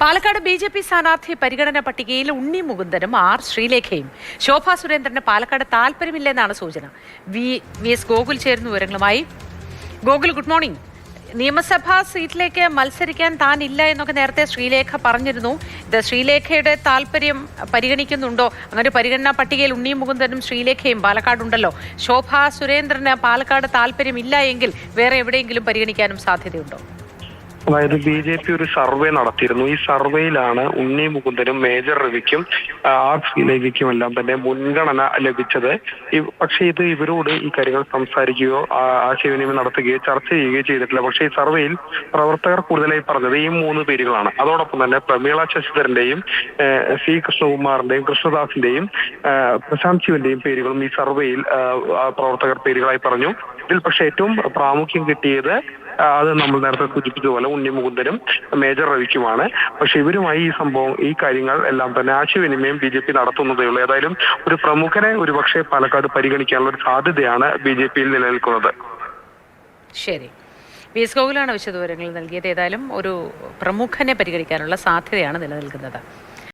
Palakkad B J P സ്ഥാനാർത്ഥി പരിഗണന പട്ടികയിൽ ഉണ്ണി മുകുന്ദനും ആർ ശ്രീലേഖയും. ശോഭാ സുരേന്ദ്രന് പാലക്കാട് താല്പര്യമില്ലെന്നാണ് സൂചന. വി വി എസ് ഗോകുൽ ചേരുന്ന വിവരങ്ങളുമായി. Gokul good morning. നിയമസഭാ സീറ്റിലേക്ക് മത്സരിക്കാൻ താൻ ഇല്ല എന്നൊക്കെ നേരത്തെ ശ്രീലേഖ പറഞ്ഞിരുന്നു. ഇത് ശ്രീലേഖയുടെ താല്പര്യം പരിഗണിക്കുന്നുണ്ടോ? അങ്ങനെ പരിഗണന പട്ടികയിൽ ഉണ്ണി മുകുന്ദനും ശ്രീലേഖയും പാലക്കാടുണ്ടല്ലോ. ശോഭാ സുരേന്ദ്രന് പാലക്കാട് താല്പര്യമില്ല എങ്കിൽ വേറെ എവിടെയെങ്കിലും പരിഗണിക്കാനും സാധ്യതയുണ്ടോ? അതായത് ബി ജെ പി ഒരു സർവേ നടത്തിയിരുന്നു. ഈ സർവേയിലാണ് ഉണ്ണി മുകുന്ദനും മേജർ രവിക്കും ആർ ആർ രവിക്കും എല്ലാം തന്നെ മുൻഗണന ലഭിച്ചത്. പക്ഷെ ഇത് ഇവരോട് ഈ കാര്യങ്ങൾ സംസാരിക്കുകയോ ആശയവിനിമയം നടത്തുകയോ ചർച്ച ചെയ്യുകയോ ചെയ്തിട്ടില്ല. പക്ഷേ ഈ സർവേയിൽ പ്രവർത്തകർ കൂടുതലായി പറഞ്ഞത് ഈ മൂന്ന് പേരുകളാണ്. അതോടൊപ്പം തന്നെ പ്രമീള ശശിധരന്റെയും സി കൃഷ്ണകുമാറിന്റെയും കൃഷ്ണദാസിന്റെയും പ്രശാന്ത് ശിവന്റെയും പേരുകളും ഈ സർവേയിൽ പ്രവർത്തകർ പേരുകളായി പറഞ്ഞു. ഇതിൽ പക്ഷേ ഏറ്റവും പ്രാമുഖ്യം കിട്ടിയത് അത് നമ്മൾ നേരത്തെ സൂചിപ്പിച്ചതുപോലെ ഉണ്ണി മുകുന്ദനും മേജർ രവിക്കുമാണ്. പക്ഷെ ഇവരുമായി ഈ സംഭവം ഈ കാര്യങ്ങൾ എല്ലാം തന്നെ ആശയവിനിമയം ബി ജെ പി നടത്തുന്നതേ ഉള്ളൂ. ഏതായാലും ഒരു പ്രമുഖനെ ഒരുപക്ഷെ പാലക്കാട് പരിഗണിക്കാനുള്ള ഒരു സാധ്യതയാണ് ബി ജെ പിയിൽ നിലനിൽക്കുന്നത്. ശരി. വി എസ് ഗോകുലാണ് വിശദവിവരങ്ങൾ നൽകിയത്. ഏതായാലും ഒരു പ്രമുഖനെ പരിഗണിക്കാനുള്ള സാധ്യതയാണ് നിലനിൽക്കുന്നത്.